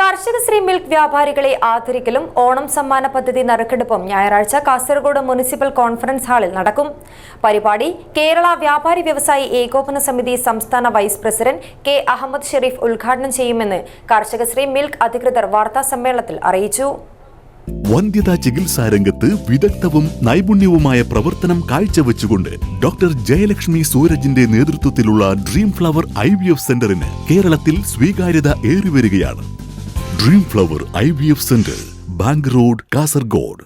Karshakasree milk വ്യാപാരികളെ ആദരിക്കലും ഓണം സമ്മാന പദ്ധതി നറുക്കെടുപ്പും ഞായറാഴ്ച കാസർഗോഡ് മുനിസിപ്പൽ കോൺഫറൻസ് ഹാളിൽ നടക്കും. പരിപാടി കേരള വ്യാപാരി വ്യവസായി ഏകോപന സമിതി സംസ്ഥാന vice president K Ahammed Shareef ഉദ്ഘാടനം ചെയ്യുമെന്ന് കർഷകശ്രീ മിൽക്ക് അധികൃതർ വാർത്താ സമ്മേളനത്തിൽ അറിയിച്ചു. വന്ധ്യതാ ചികിത്സാ രംഗത്ത് വിദഗ്ധവും നൈപുണ്യവുമായ പ്രവർത്തനം കാഴ്ചവെച്ചുകൊണ്ട് ഡോക്ടർ ജയലക്ഷ്മി സൂരജിന്റെ നേതൃത്വത്തിലുള്ള dream flower I V F സെന്ററിന് കേരളത്തിൽ സ്വീകാര്യത ഏറിവരികയാണ്. Dream flower I V F centre bank road Kasaragod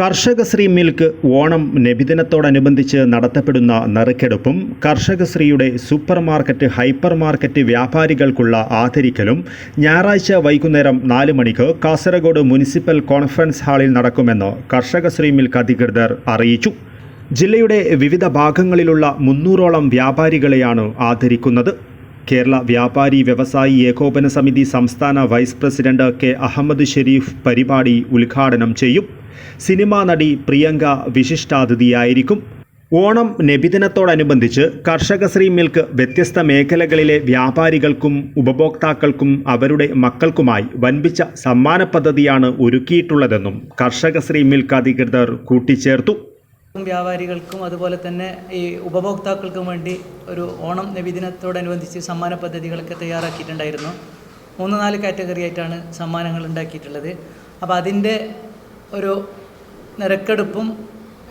Karshakasree milk Onam നബിദിനത്തോടനുബന്ധിച്ച് നടത്തപ്പെടുന്ന നറുക്കെടുപ്പും കർഷകശ്രീയുടെ സൂപ്പർ മാർക്കറ്റ് ഹൈപ്പർ മാർക്കറ്റ് വ്യാപാരികൾക്കുള്ള ആദരിക്കലും ഞായറാഴ്ച വൈകുന്നേരം നാല് മണിക്ക് കാസർഗോഡ് മുനിസിപ്പൽ കോൺഫറൻസ് ഹാളിൽ നടക്കുമെന്ന് കർഷകശ്രീ മിൽക്ക് അധികൃതർ അറിയിച്ചു. ജില്ലയുടെ വിവിധ ഭാഗങ്ങളിലുള്ള മുന്നൂറോളം വ്യാപാരികളെയാണ് ആദരിക്കുന്നത്. കേരള വ്യാപാരി വ്യവസായി ഏകോപന സമിതി സംസ്ഥാന vice president K Ahammed Shareef പരിപാടി ഉദ്ഘാടനം ചെയ്യും. സിനിമാ നടി പ്രിയങ്ക വിശിഷ്ടാതിഥിയായിരിക്കും. ഓണം നബിദിനത്തോടനുബന്ധിച്ച് കർഷകശ്രീ മിൽക്ക് വ്യത്യസ്ത മേഖലകളിലെ വ്യാപാരികൾക്കും ഉപഭോക്താക്കൾക്കും അവരുടെ മക്കൾക്കുമായി വൻപിച്ച സമ്മാന പദ്ധതിയാണ് ഒരുക്കിയിട്ടുള്ളതെന്നും കർഷകശ്രീ മിൽക്ക് അധികൃതർ കൂട്ടിച്ചേർത്തു. വ്യാപാരികൾക്കും അതുപോലെ തന്നെ ഈ ഉപഭോക്താക്കൾക്കും വേണ്ടി ഒരു ഓണം നബിദിനത്തോടനുബന്ധിച്ച് സമ്മാന പദ്ധതികളൊക്കെ തയ്യാറാക്കിയിട്ടുണ്ടായിരുന്നു. മൂന്ന് നാല് കാറ്റഗറി ആയിട്ടാണ് സമ്മാനങ്ങൾ ഉണ്ടാക്കിയിട്ടുള്ളത്. അപ്പോൾ അതിന്റെ ഒരു നിരക്കെടുപ്പും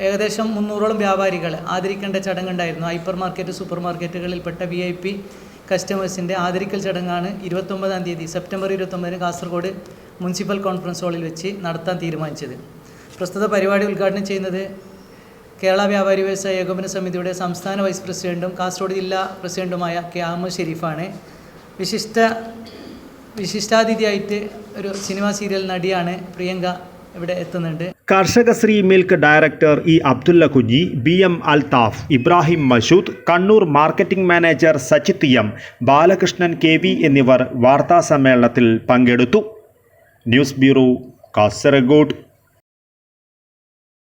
ഏകദേശം മുന്നൂറോളം വ്യാപാരികൾ ആദരിക്കേണ്ട ചടങ്ങുണ്ടായിരുന്നു. ഹൈപ്പർ മാർക്കറ്റ് സൂപ്പർ മാർക്കറ്റുകളിൽപ്പെട്ട വി ഐ പി കസ്റ്റമേഴ്സിന്റെ ആദരിക്കൽ ചടങ്ങാണ് ഇരുപത്തൊമ്പതാം തീയതി സെപ്റ്റംബർ ഇരുപത്തൊമ്പതിന് കാസർഗോഡ് മുനിസിപ്പൽ കോൺഫറൻസ് ഹാളിൽ വെച്ച് നടത്താൻ തീരുമാനിച്ചത്. പ്രസ്തുത പരിപാടി ഉദ്ഘാടനം ചെയ്യുന്നത് കേരള വ്യാപാരി വ്യവസായ ഏകോപന സമിതിയുടെ സംസ്ഥാന വൈസ് പ്രസിഡന്റും കാസർഗോഡ് ജില്ലാ പ്രസിഡന്റുമായ കെ അഹമ്മദ് ഷെരീഫാണ്. വിശിഷ്ട വിശിഷ്ടാതിഥിയായിട്ട് ഒരു സിനിമ സീരിയൽ നടിയാണ് പ്രിയങ്ക ഇവിടെ എത്തുന്നുണ്ട്. Karshaka Sree milk director E Abdulla Kunhi B M Althaf Ibrahim Mashood Kannur marketing manager Sachith M Balakrishnan K V എന്നിവർ വാർത്താസമ്മേളനത്തിൽ പങ്കെടുത്തു. News bureau Kasaragod.